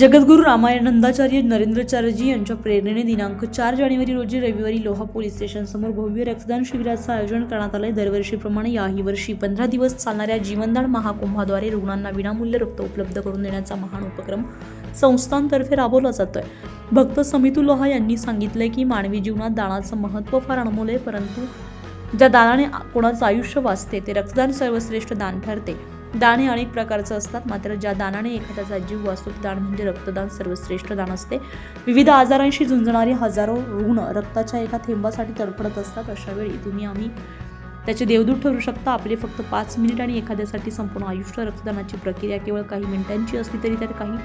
जगद्गुरू रामायणंदाचार्य नरेंद्रचार्यजी यांच्या प्रेरणेने दिनांक चार जानेवारी रोजी रविवारी लोहा पोलीस स्टेशनसमोर भव्य रक्तदान शिबिराचं आयोजन करण्यात आलंय. दरवर्षीप्रमाणे याही वर्षी पंधरा दिवस चालणाऱ्या जीवनदान महाकुंभाद्वारे रुग्णांना विनामूल्य रक्त उपलब्ध करून देण्याचा महान उपक्रम संस्थांतर्फे राबवला जातोय. भक्त समितू लोहा यांनी सांगितलंय की मानवी जीवनात दानाचं महत्त्व फार अनमोल आहे परंतु ज्या दानाने कोणाचं आयुष्य वाचते ते रक्तदान सर्वश्रेष्ठ दान ठरते. दान हे अनेक प्रकारचं असतात. मात्र ज्या दानाने एखाद्याचा जीव वाचतो दान म्हणजे रक्तदान सर्वश्रेष्ठ दान असते. विविध आजारांशी झुंजणारी हजारो रुग्ण रक्ताच्या एका थेंबासाठी तडफडत असतात. अशावेळी तुम्ही आम्ही त्याचे देवदूत ठरू शकता. आपले फक्त पाच मिनिट आणि एखाद्यासाठी संपूर्ण आयुष्य रक्तदानाची प्रक्रिया केवळ काही मिनिटांची असली तरी त्यात काही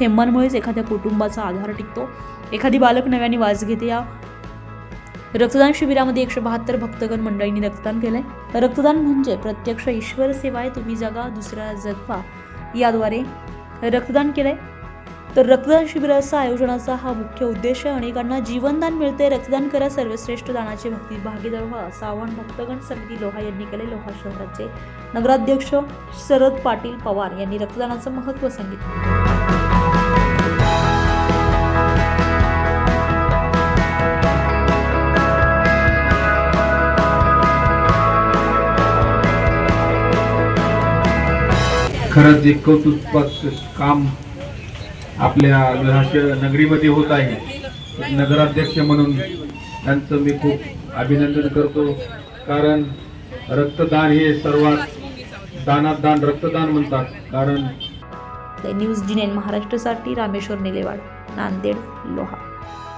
थेंबांमुळेच एखाद्या कुटुंबाचा आधार टिकतो. एखादी बालक नव्याने वास घेते. या रक्तदान शिबिरामध्ये एकशे बहात्तर भक्तगण मंडळींनी रक्तदान केलंय. रक्तदान म्हणजे प्रत्यक्ष ईश्वर सेवा आहे तुम्ही जगा दुसऱ्या जगवा याद्वारे रक्तदान केलंय. तर रक्तदान शिबिराचा आयोजनाचा हा मुख्य उद्देश आहे. अनेकांना जीवनदान मिळते रक्तदान करा. सर्वश्रेष्ठ दानाचे भक्ती भागीदार व्हा असं आवाहन भक्तगण समिती लोहा यांनी केले लोहा शहराचे नगराध्यक्ष शरद पाटील पवार यांनी रक्तदानाचं महत्त्व सांगितलं. खरंच एक कौतुकास्पद काम आपल्या राष्ट्रीय नगरीमध्ये होत आहे. नगराध्यक्ष म्हणून त्यांचं मी खूप अभिनंदन करतो. कारण रक्तदान हे सर्वात दानात दान रक्तदान म्हणतात. कारण न्यूज जिनेन महाराष्ट्रासाठी रामेश्वर निलेवाड नांदेड लोहा.